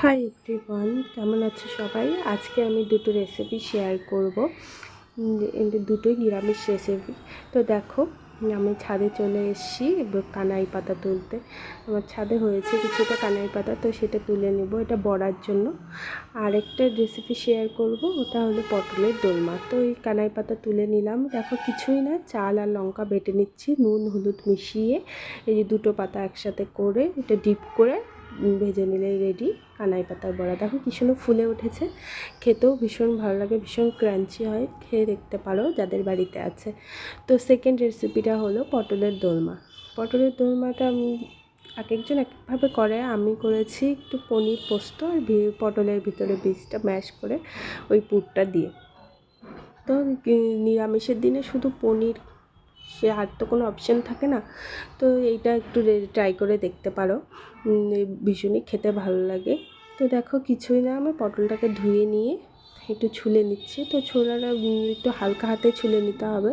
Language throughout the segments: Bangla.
হাই এভরিওয়ান কেমন আছে সবাই? আজকে আমি দুটো রেসিপি শেয়ার করব। দুটোই নিরামিষ রেসিপি তো দেখো, আমি ছাদে চলে এসেছি কানাই পাতা তুলতে। আমার ছাদে হয়েছে কিছুটা কানাই পাতা, তো সেটা তুলে নেব এটা বড়ার জন্য। আরেকটা রেসিপি শেয়ার করব, ওটা হলো পটলের দোলমা। তো এই কানাই পাতা তুলে নিলাম। দেখো কিছুই না, চাল আর লঙ্কা বেটে নিচ্ছি, নুন, হলুদ মিশিয়ে এই যে দুটো পাতা একসাথে করে এটা ডিপ করে ভেজে নিলেই রেডি কানাই পাতার বড়া। দেখো কি সুন্দর ফুলে উঠেছে। খেতেও ভীষণ ভালো লাগে, ভীষণ ক্রাঞ্চি হয়। খেয়ে দেখতে পারো যাদের বাড়িতে আছে। তো সেকেন্ড রেসিপিটা হলো পটলের দোলমা। পটলের দোলমাটা আমি এক একজন একভাবে করে। আমি করেছি একটু পনির পোস্ত আর পটলের ভিতরে বীজটা ম্যাশ করে ওই পুরটা দিয়ে। তো নিরামিষের দিনে শুধু পনির সে আর তো কোনো অপশান থাকে না। তো এইটা একটু ট্রাই করে দেখতে পারো। ভীষণই খেতে ভালো লাগে। তো দেখো কিছুই না, আমি পটলটাকে ধুয়ে নিয়ে একটু ছুলে নিচ্ছি। তো ছোলাটা একটু হালকা হাতে ছুলে নিতে হবে।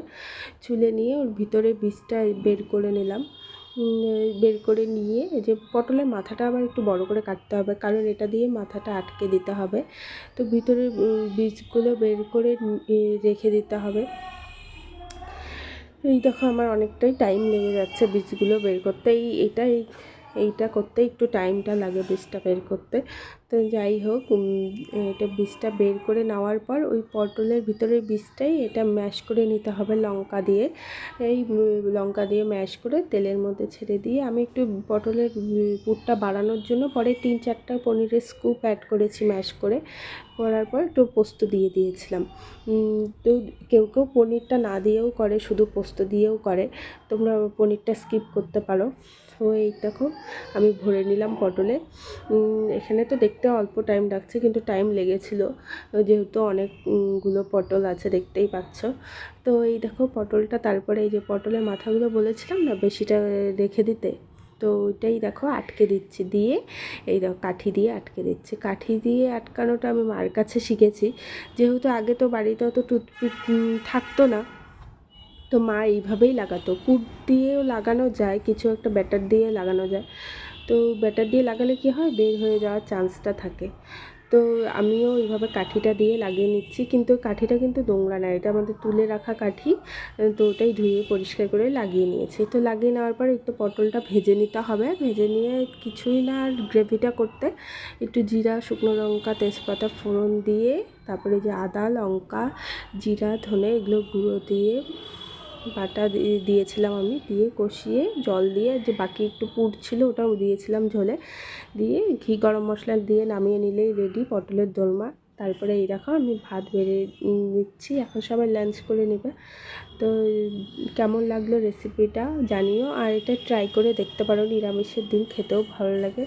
ছুলে নিয়ে ওর ভিতরে বীজটা বের করে নিলাম। বের করে নিয়ে যে পটলের মাথাটা আবার একটু বড় করে কাটতে হবে, কারণ এটা দিয়ে মাথাটা আটকে দিতে হবে। তো ভিতরে বীজগুলো বের করে রেখে দিতে হবে। এই দেখো, আমার অনেকটাই টাইম লেগে যাচ্ছে বীজগুলো বের করতে। এই এটা এই এইটা করতে একটু টাইমটা লাগে বীজটা বের করতে। তো যাই হোক এটা বীজটা বের করে নেওয়ার পর ওই পটলের ভিতরের বীজটাই এটা ম্যাশ করে নিতে হবে লঙ্কা দিয়ে। এই লঙ্কা দিয়ে ম্যাশ করে তেলের মধ্যে ছেড়ে দিয়ে আমি একটু পটলের পুরটা বাড়ানোর জন্য পরে তিন চারটা পনিরের স্কুপ অ্যাড করেছি ম্যাশ করে। করার পর একটু পোস্ত দিয়ে দিয়েছিলাম। তো কেউ কেউ পনিরটা না দিয়েও করে, শুধু পোস্ত দিয়েও করে। তোমরা পনিরটা স্কিপ করতে পারো। তো এই দেখো, আমি ভরে নিলাম পটলে। এখানে তো দেখতে অল্প টাইম লাগছে, কিন্তু টাইম লেগেছিল। যেহেতু অনেকগুলো পটল আছে, দেখতেই পাচ্ছ। তো এই দেখো পটলটা, তারপরে এই যে পটলের মাথাগুলো বলেছিলাম না, বেশিটা রেখে দিতে? তো ওইটাই দেখো আটকে দিচ্ছি দিয়ে, এই দেখো কাঠি দিয়ে আটকে দিচ্ছি। কাঠি দিয়ে আটকানোটা আমি মার কাছে শিখেছি। যেহেতু আগে তো বাড়িতে অত টুথপিক থাকতো না, তো মা এইভাবেই লাগাতো। পুর দিয়েও লাগানো যায়, কিছু একটা ব্যাটার দিয়ে লাগানো যায়। তো ব্যাটার দিয়ে লাগালে কি হয়? বের হয়ে যাওয়ার চান্সটা থাকে। তো আমিও এইভাবে কাঠিটা দিয়ে লাগিয়ে নিচ্ছি। কিন্তু কাঠিটা কিন্তু নোংরা না। এটা আমাদের তুলে রাখা কাঠি। তো ওটাই ধুয়ে পরিষ্কার করে লাগিয়ে নিয়েছি। তো লাগিয়ে নেওয়ার পর একটু পটলটা ভেজে নিতে হবে। ভেজে নিয়ে কিছুই না আর গ্রেভিটা করতে। একটু জিরা, শুকনো লঙ্কা, তেজপাতা ফোড়ন দিয়ে, তারপরে যে আদা, লঙ্কা, জিরা, ধনে এগুলো গুঁড়ো দিয়ে বাটা দিয়ে দিয়েছিলাম আমি, দিয়ে কষিয়ে জল দিয়ে, যে বাকি একটু পুর ছিল ওটাও দিয়েছিলাম ঝোলে। দিয়ে ঘি গরম মশলা দিয়ে নামিয়ে নিলেই রেডি পটলের দোলমা তারপরে এই দেখো আমি ভাত বেড়ে নিচ্ছি, এখন সবাই লাঞ্চ করে নেবে। তো কেমন লাগল রেসিপিটা জানিও, আর এটা ট্রাই করে দেখতে পারো নিরামিষের দিন, খেতেও ভালো লাগে।